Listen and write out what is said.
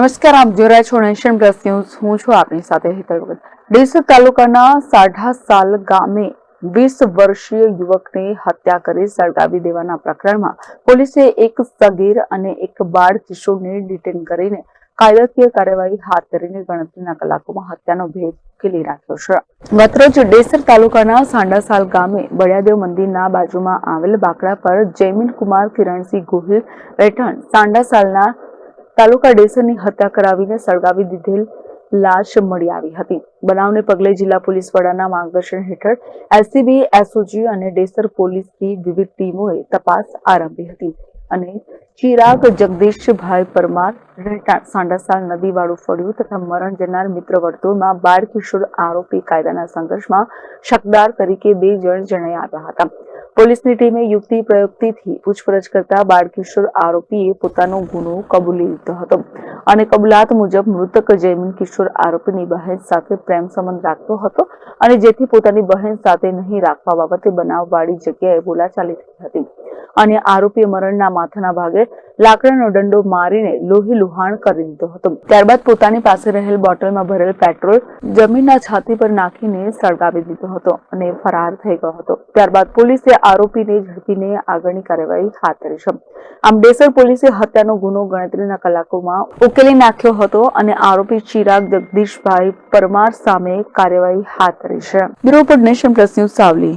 નમસ્કાર, આપ જોઈ રહ્યા છો નેશન પ્લસ ન્યૂઝ. હું છું આપની સાથે હિતલ ભગત. ડીસા તાલુકાના સાઢા સાલ ગામે વીસ વર્ષીય યુવકને હત્યા કરી સળગાવી દેવાના પ્રકરણમાં પોલીસે એક સગીર અને એક બાળ કિશોરને ડિટેન કરીને કાયદાકીય કાર્યવાહી હાથ ધરીને ગણતરીના કલાકોમાં હત્યાનો ભેદ ઉકેલી રાખ્યો છે. ગતરોજ ડેસર તાલુકાના સાંડાસાલ ગામે બળિયાદેવ મંદિરના બાજુમાં આવેલ બાકડા પર જયમીન કુમાર કિરણસિંહ ગોહિલ રહેઠાણ સાંડાસાલના તાલુકા ડેસરની હત્યા કરાવીને સળગાવી દીધેલ લાશ મળી આવી હતી. બનાવને પગલે જિલ્લા પોલીસ વડાના માર્ગદર્શન હેઠળ એસસીબી એસઓજી અને ડેસર પોલીસની વિવિધ ટીમોએ તપાસ આરંભી હતી અને ચિરાગ જગદીશભાઈ પરમાર રહેઠાણ સાંડાસાલ નદીવાળું ફળ્યું તથા મરણ જનાર મિત્ર વર્તુળમાં બાળ કિશોર આરોપી કાયદાના સંઘર્ષમાં શકદાર તરીકે બે જણ જણાઈ આવ્યા હતા. પોલીસની ટીમે યુક્તિ પ્રયુક્તિથી પૂછપરછ કરતા બાળકિશોર આરોપીએ પોતાનો ગુનો કબૂલી લીધો હતો. અને કબૂલાત મુજબ મૃતક જયમીન કિશોર આરોપીની બહેન સાથે પ્રેમ સંબંધ રાખતો હતો અને જેથી પોતાની બહેન સાથે નહીં રાખવા બાબતે બનાવવાળી જગ્યાએ બોલાચાલી થઈ હતી. અને આરોપીએ મરણના માથાના ભાગે લાકડાનો દંડો મારીને લોહી લુહાણ કરી દીધો હતો. ત્યારબાદ પોતાની પાસે રહેલ બોટલમાં ભરેલ પેટ્રોલ જમીનના છાતી પર નાખીને સળગાવી દીધો હતો અને ફરાર થઈ ગયો હતો. ત્યારબાદ પોલીસે આરોપીને ઝડપીને આગળની કાર્યવાહી હાથ ધરી છે. આમ ડેસર પોલીસે હત્યાનો ગુનો ગણતરીના કલાકોમાં ઉકેલી નાખ્યો હતો અને આરોપી ચિરાગ જગદીશભાઈ પરમાર સામે કાર્યવાહી હાથ ધરી છે. બ્યુરો પર નેશન પ્લસ ન્યૂઝ સાવલી.